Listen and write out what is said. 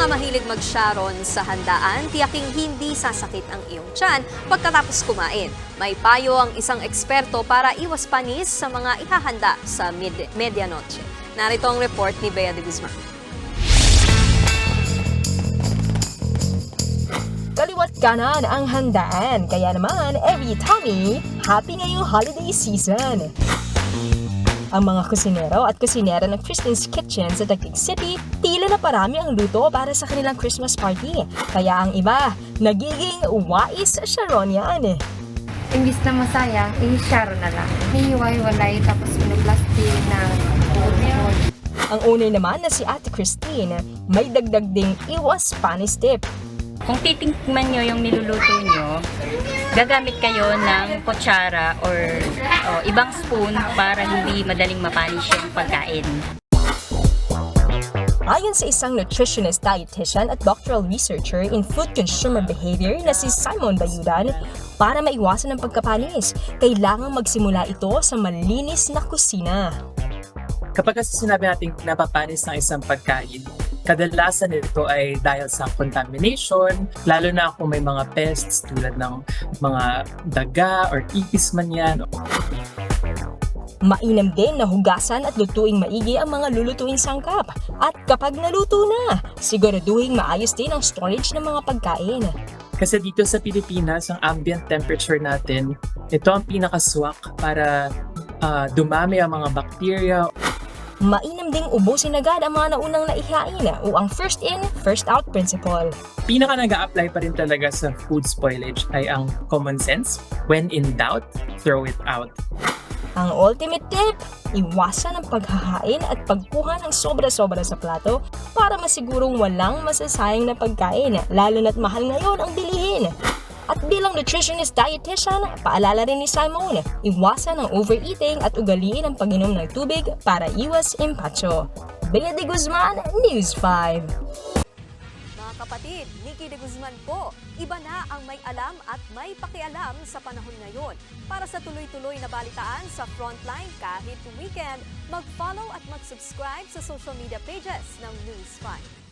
mga mahilig mag-sharon sa handaan, tiyaking hindi sasakit ang iyong tiyan pagkatapos kumain. May payo ang isang eksperto para iwas panis sa mga ihahanda sa mid- medianoche. Narito ang report ni Bea de Guzman. Kaliwat kanan ang handaan, kaya naman every tummy, happy ngayong holiday season. Ang mga kusinero at kusinera ng Kristen's Kitchen sa Taguig City, tila na parami ang luto para sa kanilang Christmas party. Kaya ang iba, nagiging wais Sharon yan. Imbis na masaya, i-share na lang. Hihiwa-hiwalay tapos pinaplastic na. Ang unay naman na si Ate Christine, may dagdag ding iwas panis tip. Kung titingnan nyo yung niluluto nyo, gagamit kayo ng kutsara or o, ibang spoon para hindi madaling mapanis yung pagkain. Ayon sa isang nutritionist dietitian at doctoral researcher in food consumer behavior na si Simon Bayudan, para maiwasan ang pagkapanis, kailangang magsimula ito sa malinis na kusina. Kapag kasi sinabi natin napapanis ng isang pagkain, kadalasan nito ay dahil sa contamination, lalo na kung may mga pests tulad ng mga daga or ipis man yan. Mainam din na hugasan at lutuing maigi ang mga lulutuing sangkap. At kapag naluto na, siguraduhin maayos din ang storage ng mga pagkain. Kasi dito sa Pilipinas, ang ambient temperature natin, ito ang pinakaswak para ah, dumami ang mga bacteria Mainam ding ubusin agad ang mga naunang naihain o ang first in, first out principle. pinaka nag apply pa rin talaga sa food spoilage ay ang common sense. When in doubt, throw it out. Ang ultimate tip, iwasan ang paghahain at pagkuha ng sobra-sobra sa plato para masigurong walang masasayang na pagkain, lalo na't mahal ngayon ang bilihin. At bilang nutritionist dietitian, paalala rin ni Simon, iwasan ang overeating at ugaliin ang pag-inom ng tubig para iwas impacho. Bea de Guzman, News 5. Mga kapatid, Nikki de Guzman po. Iba na ang may alam at may pakialam sa panahon ngayon. Para sa tuloy-tuloy na balitaan sa Frontline kahit weekend, mag-follow at mag-subscribe sa social media pages ng News 5.